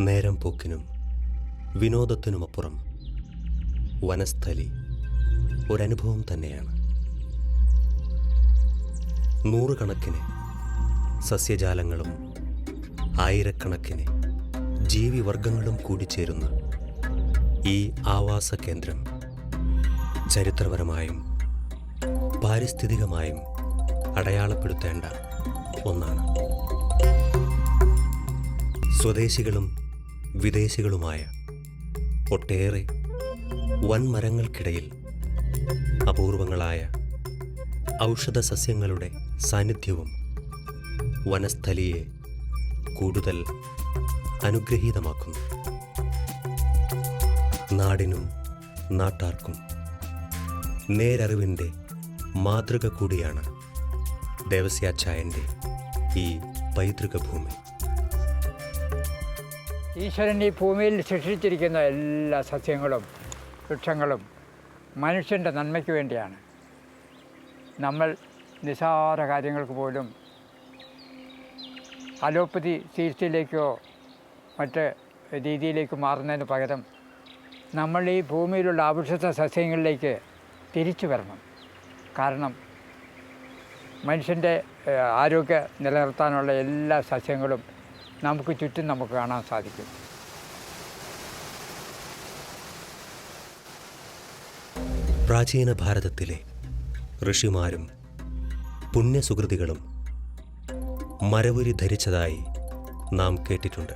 പോക്കിനും വിനോദത്തിനുമപ്പുറം വനസ്ഥലി ഒരനുഭവം തന്നെയാണ്. നൂറുകണക്കിന് സസ്യജാലങ്ങളും ആയിരക്കണക്കിന് ജീവിവർഗങ്ങളും കൂടിച്ചേരുന്ന ഈ ആവാസ കേന്ദ്രം ചരിത്രപരമായും പാരിസ്ഥിതികമായും അടയാളപ്പെടുത്തേണ്ട ഒന്നാണ്. സ്വദേശികളും വിദേശികളുമായ ഒട്ടേറെ വൻമരങ്ങൾക്കിടയിൽ അപൂർവങ്ങളായ ഔഷധ സസ്യങ്ങളുടെ സാന്നിധ്യവും വനസ്ഥലിയെ കൂടുതൽ അനുഗ്രഹീതമാക്കുന്നു. നാടിനും നാട്ടാർക്കും നേരറിവിന്റെ മാതൃക കൂടിയാണ് ദേവസ്യാച്ചായന്റെ ഈ പൈതൃക ഭൂമി ഈശ്വരൻ ഈ ഭൂമിയിൽ സൃഷ്ടിച്ചിരിക്കുന്ന എല്ലാ സസ്യങ്ങളും വൃക്ഷങ്ങളും മനുഷ്യന്റെ നന്മയ്ക്ക് വേണ്ടിയാണ്. നമ്മൾ നിസാര കാര്യങ്ങൾക്ക് പോലും അലോപ്പതി ചികിത്സയിലേക്കോ മറ്റ് രീതിയിലേക്ക് മാറുന്നതിന് പകരം നമ്മൾ ഈ ഭൂമിയിലുള്ള ആവശ്യത്തെ സസ്യങ്ങളിലേക്ക് തിരിച്ചു വരണം. കാരണം മനുഷ്യന്റെ ആരോഗ്യം നിലനിർത്താനുള്ള എല്ലാ സസ്യങ്ങളും നമുക്ക് ചുറ്റും നമുക്ക് കാണാൻ സാധിക്കും. പ്രാചീന ഭാരതത്തിലെ ഋഷിമാരും പുണ്യസുഹൃതികളും മരവുരി ധരിച്ചതായി നാം കേട്ടിട്ടുണ്ട്.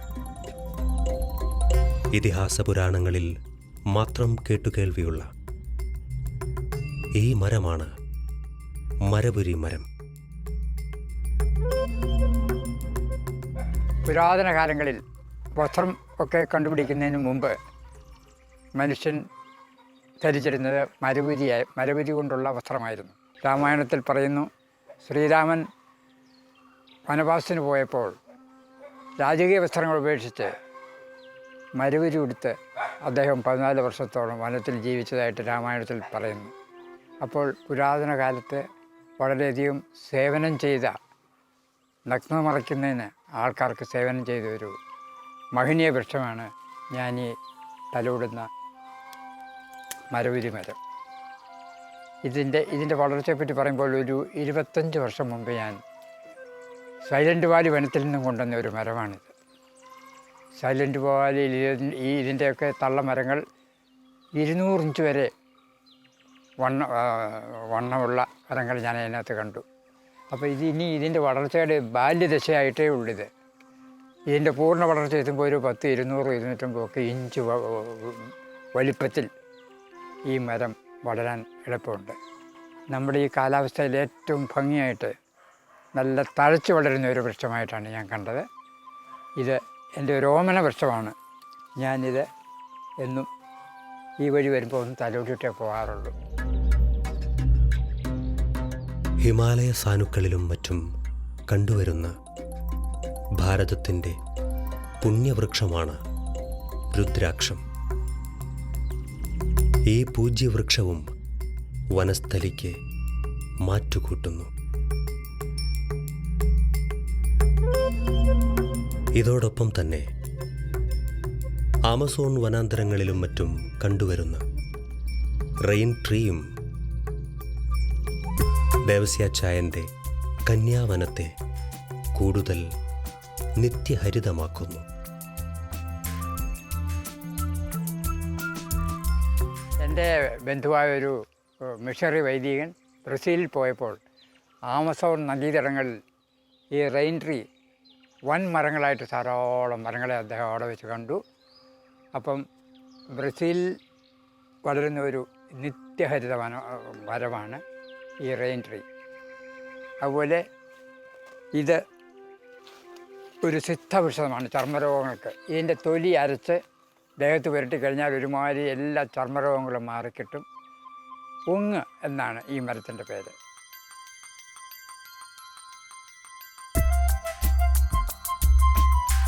ഇതിഹാസ പുരാണങ്ങളിൽ മാത്രം കേട്ടുകേൾവിയുള്ള ഈ മരമാണ് മരവുരി മരം. പുരാതന കാലങ്ങളിൽ വസ്ത്രം ഒക്കെ കണ്ടുപിടിക്കുന്നതിന് മുമ്പ് മനുഷ്യൻ ധരിച്ചിരുന്നത് മരവുരിയായി മരവുരി കൊണ്ടുള്ള വസ്ത്രമായിരുന്നു. രാമായണത്തിൽ പറയുന്നു ശ്രീരാമൻ വനവാസത്തിന് പോയപ്പോൾ രാജകീയ വസ്ത്രങ്ങൾ ഉപേക്ഷിച്ച് മരവുരി ഉടുത്ത് അദ്ദേഹം പതിനാല് വർഷത്തോളം വനത്തിൽ ജീവിച്ചതായിട്ട് രാമായണത്തിൽ പറയുന്നു. അപ്പോൾ പുരാതന കാലത്ത് വളരെയധികം സേവനം ചെയ്ത നഗ്ന മറയ്ക്കുന്നതിന് ആൾക്കാർക്ക് സേവനം ചെയ്ത ഒരു മഹനീയ വൃക്ഷമാണ് ഞാൻ ഈ തലോടുന്ന മരവുരി മരം. ഇതിന്റെ ഇതിന്റെ വളർച്ചയെപ്പറ്റി പറയുമ്പോൾ ഒരു ഇരുപത്തഞ്ച് വർഷം മുമ്പ് ഞാൻ സൈലന്റ് വാലി വനത്തിൽ നിന്നും കൊണ്ടുവന്ന ഒരു മരമാണിത്. സൈലന്റ് വാലിയിൽ ഈ ഇതിന്റെയൊക്കെ തള്ളമരങ്ങൾ ഇരുന്നൂറ് ഇഞ്ച് വരെ വണ്ണ വണ്ണമുള്ള മരങ്ങൾ ഞാൻ അതിനകത്ത് കണ്ടു. അപ്പോൾ ഇത് ഇനി ഇതിന്റെ വളർച്ചയുടെ ബാല്യദശയായിട്ടേ ഉള്ളിത്. ഇതിന്റെ പൂർണ വളർച്ച എത്തുമ്പോൾ ഒരു പത്ത് ഇരുന്നൂറ് ഇരുന്നൂറ്റമ്പത് ഒക്കെ ഇഞ്ച് വലിപ്പത്തിൽ ഈ മരം വളരാൻ എളുപ്പമുണ്ട്. നമ്മുടെ ഈ കാലാവസ്ഥയിൽ ഏറ്റവും ഭംഗിയായിട്ട് നല്ല തഴച്ച് വളരുന്ന ഒരു വൃക്ഷമായിട്ടാണ് ഞാൻ കണ്ടത്. ഇത് എന്റെ ഒരു ഓമന വൃക്ഷമാണ്. ഞാനിത് എന്നും ഈ വഴി വരുമ്പോൾ ഒന്ന് തലോടിയിട്ടേ പോകാറുള്ളൂ. ഹിമാലയ സാനുക്കളിലും മറ്റും കണ്ടുവരുന്ന ഭാരതത്തിന്റെ പുണ്യവൃക്ഷമാണ് രുദ്രാക്ഷം. ഈ പൂജ്യവൃക്ഷവും വനസ്ഥലിക്ക് മാറ്റുകൂട്ടുന്നു. ഇതോടൊപ്പം തന്നെ ആമസോൺ വനാന്തരങ്ങളിലും മറ്റും കണ്ടുവരുന്ന റെയിൻ ട്രീയും ദേവസ്യാച്ചായന്റെ കന്യാവനത്തെ കൂടുതൽ നിത്യഹരിതമാക്കുന്നു. എന്റെ ബന്ധുവായ ഒരു ഏഹ്, മിഷണറി വൈദികൻ ബ്രസീലിൽ പോയപ്പോൾ ആമസോൺ നദീതടങ്ങളിൽ ഈ റെയിൻ ട്രീ വൻ മരങ്ങളായിട്ട് ധാരാളം മരങ്ങളെ അദ്ദേഹം അവിടെ വെച്ച് കണ്ടു. അപ്പം ബ്രസീലിൽ വളരുന്ന ഒരു നിത്യഹരിത വന മരമാണ്. ഈ റെയിൻ ട്രീ അതുപോലെ ഇത് ഒരു സിദ്ധവിഷമാണ് ചർമ്മരോഗങ്ങൾക്ക്. ഇതിന്റെ തൊലി അരച്ച് ദേഹത്ത് പുരട്ടി കഴിഞ്ഞാൽ ഒരുമാതിരി എല്ലാ ചർമ്മരോഗങ്ങളും മാറിക്കിട്ടും. ഉങ്ങ് എന്നാണ് ഈ മരത്തിന്റെ പേര്.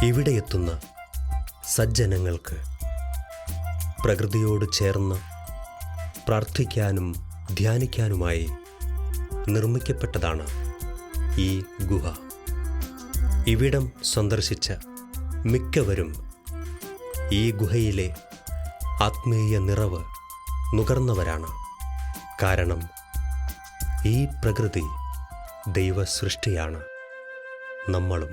ഇവിടെ എത്തുന്ന സജ്ജനങ്ങൾക്ക് പ്രകൃതിയോട് ചേർന്ന് പ്രാർത്ഥിക്കാനും ധ്യാനിക്കാനുമായി നിർമ്മിക്കപ്പെട്ടതാണ് ഈ ഗുഹ. ഇവിടം സന്ദർശിച്ച മിക്കവരും ഈ ഗുഹയിലെ ആത്മീയ നിറവ് നുകർന്നവരാണ്. കാരണം ഈ പ്രകൃതി ദൈവസൃഷ്ടിയാണ്. നമ്മളും